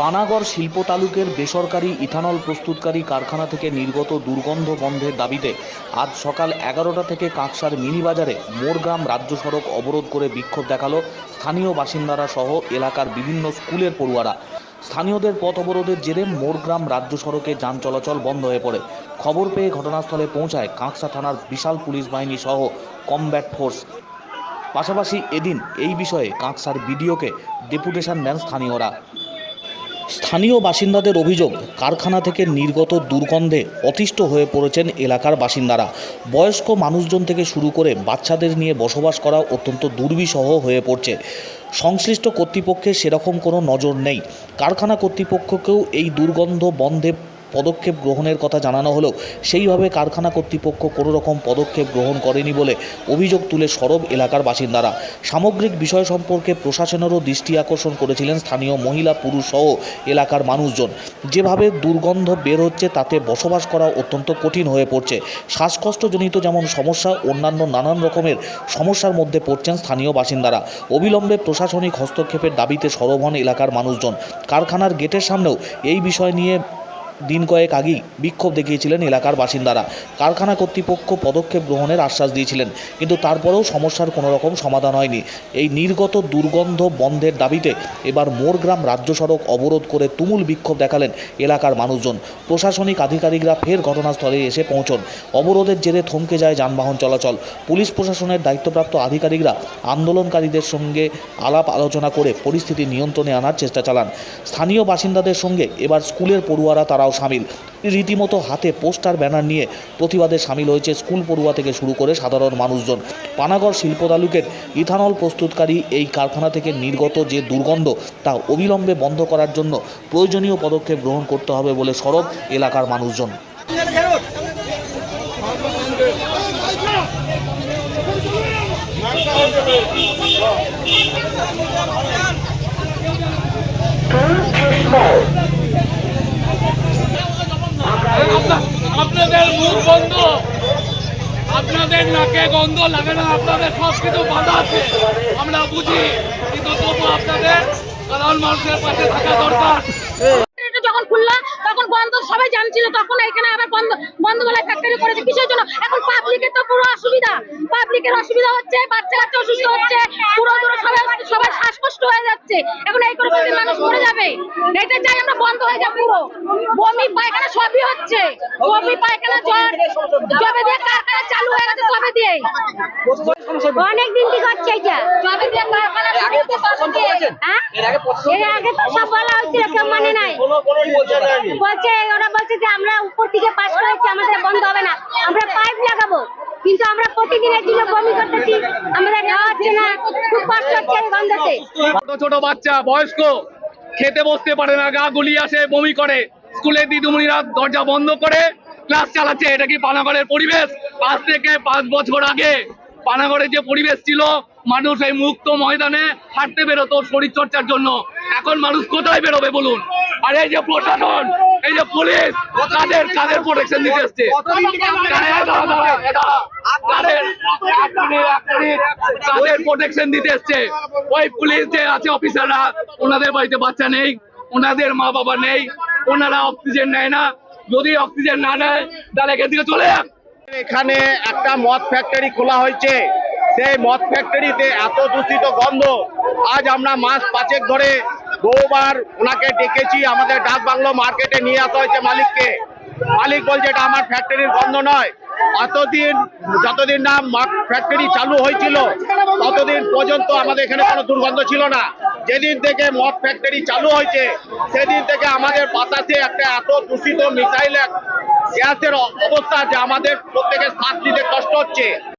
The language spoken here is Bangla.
পানাগড় শিল্প তালুকের বেসরকারি ইথানল প্রস্তুতকারী কারখানা থেকে নির্গত দুর্গন্ধ বন্ধের দাবিতে আজ সকাল এগারোটা থেকে কাঁকসার মিনিবাজারে মোরগ্রাম রাজ্য সড়ক অবরোধ করে বিক্ষোভ দেখাল স্থানীয় বাসিন্দারা সহ এলাকার বিভিন্ন স্কুলের পড়ুয়ারা। স্থানীয়দের পথ অবরোধের জেরে মোরগ্রাম রাজ্য সড়কে যান চলাচল বন্ধ হয়ে পড়ে। খবর পেয়ে ঘটনাস্থলে পৌঁছায় কাঁকসা থানার বিশাল পুলিশ বাহিনী সহ কমব্যাট ফোর্স। পাশাপাশি এদিন এই বিষয়ে কাঁকসার বিডিওকে ডেপুটেশন দেন স্থানীয়রা। স্থানীয় বাসিন্দাদের অভিযোগ, কারখানা থেকে নির্গত দুর্গন্ধে অতিষ্ঠ হয়ে পড়েছেন এলাকার বাসিন্দারা। বয়স্ক মানুষজন থেকে শুরু করে বাচ্চাদের নিয়ে বসবাস করা অত্যন্ত দুর্বিষহ হয়ে পড়ছে। সংশ্লিষ্ট কর্তৃপক্ষের সেরকম কোনো নজর নেই। কারখানা কর্তৃপক্ষকেও এই দুর্গন্ধ বন্ধে পদক্ষেপ গ্রহণের কথা জানানো হলেও সেইভাবে কারখানা কর্তৃপক্ষ কোনো রকম পদক্ষেপ গ্রহণ করেনি বলে অভিযোগ তুলে সরব এলাকার বাসিন্দারা। সামগ্রিক বিষয় সম্পর্কে প্রশাসনেরও দৃষ্টি আকর্ষণ করেছিলেন স্থানীয় মহিলা, পুরুষ সহ এলাকার মানুষজন। যেভাবে দুর্গন্ধ বের হচ্ছে, তাতে বসবাস করা অত্যন্ত কঠিন হয়ে পড়ছে। শ্বাসকষ্টজনিত যেমন সমস্যা, অন্যান্য নানান রকমের সমস্যার মধ্যে পড়ছেন স্থানীয় বাসিন্দারা। অবিলম্বে প্রশাসনিক হস্তক্ষেপের দাবিতে সরব হন এলাকার মানুষজন। কারখানার গেটের সামনেও এই বিষয় নিয়ে দিন কয়েক আগেই বিক্ষোভ দেখিয়েছিলেন এলাকার বাসিন্দারা। কারখানা কর্তৃপক্ষ পদক্ষেপ গ্রহণের আশ্বাস দিয়েছিলেন, কিন্তু তারপরেও সমস্যার কোনো রকম সমাধান হয়নি। এই নির্গত দুর্গন্ধ বন্ধের দাবিতে এবার মোরগ্রাম রাজ্য সড়ক অবরোধ করে তুমুল বিক্ষোভ দেখালেন এলাকার মানুষজন। প্রশাসনিক আধিকারিকরা ফের ঘটনাস্থলে এসে পৌঁছন। অবরোধের জেরে থমকে যায় যানবাহন চলাচল। পুলিশ প্রশাসনের দায়িত্বপ্রাপ্ত আধিকারিকরা আন্দোলনকারীদের সঙ্গে আলাপ আলোচনা করে পরিস্থিতি নিয়ন্ত্রণে আনার চেষ্টা চালান। স্থানীয় বাসিন্দাদের সঙ্গে এবার স্কুলের পড়ুয়ারা তারাও সামিল। রীতিমতো হাতে পোস্টার, ব্যানার নিয়ে প্রতিবাদে সামিল হয়েছে স্কুল পড়ুয়া থেকে শুরু করে সাধারণ মানুষজন। পানাগড় শিল্প তালুকের ইথানল প্রস্তুতকারী এই কারখানা থেকে নির্গত যে দুর্গন্ধ, তা অবিলম্বে বন্ধ করার জন্য প্রয়োজনীয় পদক্ষেপ গ্রহণ করতে হবে বলে সরব এলাকার মানুষজন। আপনা- আপনাদের মুখ বন্ধ। আপনাদের নাকে গন্ধ লাগে না, আপনাদের সংস্কৃত বাধা আছে। আমরা বুঝি, কিন্তু তবু আপনাদের সাধারণ মানুষের পাশে থাকা দরকার এটা যখন খুললো তখন বন্ধ ছিল, তখন এখানে আবার বন্ধ বন্ধ বেলায় ফ্যাক্টরি করেছে। কিসের জন্য? এখন পাবলিকের তো পুরো অসুবিধা। পাবলিকের অসুবিধা হচ্ছে, বাচ্চা কাচ্চা অসুস্থ হচ্ছে, পুরো পুরো সবাই সবাই শ্বাসকষ্ট হয়ে যাচ্ছে। এখন এই করে মানুষ মরে যাবে। এটা চাই আমরা বন্ধ হয়ে যাবে পুরো। বমি, পায়খানা সবই হচ্ছে। বমি, পায়খানা, জ্বর, জবে দিয়ে কারখানা চালু হয়ে? মানে আমরা উপর থেকে পাস করেছি, আমাদের বন্ধ হবে না। আমরা পাইপ লাগাবো। কিন্তু আমরা জন্য করতেছি, আমাদের খুব কষ্ট হচ্ছে ছোট বাচ্চা, বয়স্ক, খেতে বসতে পারে না, গা গুলিয়ে আসে, বমি করে। স্কুলের দিদিমণিরা দরজা বন্ধ করে ক্লাস চালাচ্ছে, এটা কি পানাগড়ের পরিবেশ? আজ থেকে পাঁচ বছর আগে পানাগড়ের যে পরিবেশ ছিল, মানুষ এই মুক্ত ময়দানে হাঁটতে বেরোতো শরীর চর্চার জন্য। এখন মানুষ কোথায় বেরোবে বলুন? আর এই যে প্রশাসন, এই যে পুলিশ কাদের কাদের প্রোটেকশন দিতে এসছে। কাদের প্রোটেকশন দিতে এসছে। ওই পুলিশ যে আছে অফিসাররা ওনাদের বাড়িতে বাচ্চা নেই, ওনাদের মা বাবা নেই, ওনারা অক্সিজেন নেয় না। যদি অক্সিজেন না নেয় তাহলে এখান থেকে চলে এখানে একটা মদ ফ্যাক্টরি খোলা হয়েছে। সেই মদ ফ্যাক্টরিতে এত দূষিত গন্ধ। আজ আমরা মাস পাঁচেক ধরে বহুবার ওনাকে ডেকেছি, আমাদের ডাক বাংলো মার্কেটে নিয়ে আসা হয়েছে মালিককে। মালিক বলছে, এটা আমার ফ্যাক্টরির গন্ধ নয়। অতদিন যতদিন না ফ্যাক্টরি চালু হয়েছিল, ততদিন পর্যন্ত আমাদের এখানে কোনো দুর্গন্ধ ছিল না। যেদিন থেকে মদ ফ্যাক্টরি চালু হয়েছে, সেদিন থেকে আমাদের বাতাসে একটা এত দূষিত মিসাইল গ্যাসের অবস্থা যে আমাদের প্রত্যেকের শ্বাস নিতে কষ্ট হচ্ছে।